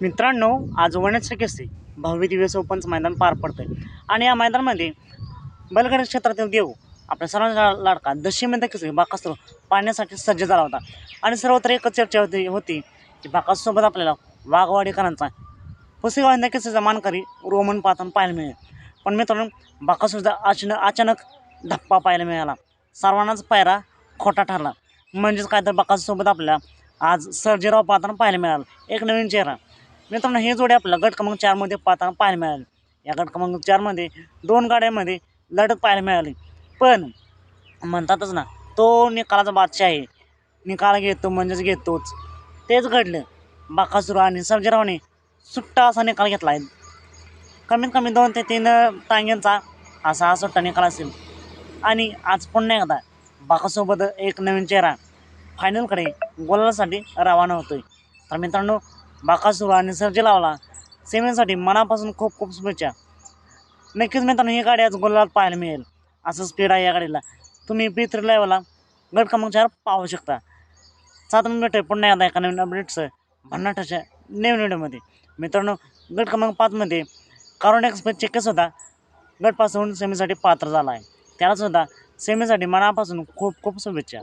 मित्रांनो आज वनच केसरी भव्य दिव्य ओपनचं मैदान पार पडतंय. आणि या मैदानामध्ये बलगड क्षेत्रातील देव आपल्या सर्वांचा लाडका दशमीमध्ये केसरी बाकासूर पाहण्यासाठी सज्ज झाला होता. आणि सर्वत्र एकच चर्चा होती होती की बाकासूरसोबत आपल्याला वाघवाडीकरांचा पुसेगाव केसरीचा मानकरी रोमन पातन पाहायला मिळेल. पण मित्रांनो बाकासूरचा अचानक अचानक धप्पा पाहायला मिळाला. सर्वांनाच पायरा खोटा ठरला. म्हणजेच काय तर बाकासूरसोबत आपल्याला आज सर्जेराव पाहताना पाहायला मिळाला. एक नवीन चेहरा. मित्रांनो हे जोडी आपल्याला गट क्रमांक चारमध्ये पाहताना पाहायला मिळाली. या गट क्रमांक चारमध्ये दोन गाड्यांमध्ये लढत पाहायला मिळाली. पण म्हणतातच ना तो निकालाचा बादशाह आहे. निकाल घेतो म्हणजेच घेतोच. तेच घडलं. बाकासूर आणि सर्जेरावने सुट्टा असा निकाल घेतला आहे. कमीत कमी दोन ते तीन टांग्यांचा असा हा सुट्टा निकाल असेल. आणि आज पुन्हा एकदा बाकासोबत एक नवीन चेहरा फायनलकडे गोलासाठी रवाना होतोय. तर मित्रांनो बाकासूर आणि सर्जी लावला. सेमीसाठी मनापासून खूप खूप शुभेच्छा. नक्कीच मित्रांनो ही गाडी आज गोलात पाहायला मिळेल. असं स्पीड आहे या गाडीला. तुम्ही पी थ्री लेवलला गट क्रमांक चार पाहू शकता. सात मिनिट भेटतोय. पुन्हा एकदा एका नवीन अपडेट्स भन्नाटाच्या नवीन व्हिडिओमध्ये मित्रांनो गट क्रमांक पाचमध्ये कारोन एक्सप्रेस चेकसुद्धा गट पास सेमीसाठी पात्र झाला आहे. त्यालासुद्धा सेमीसाठी मनापासून खूप खूप शुभेच्छा.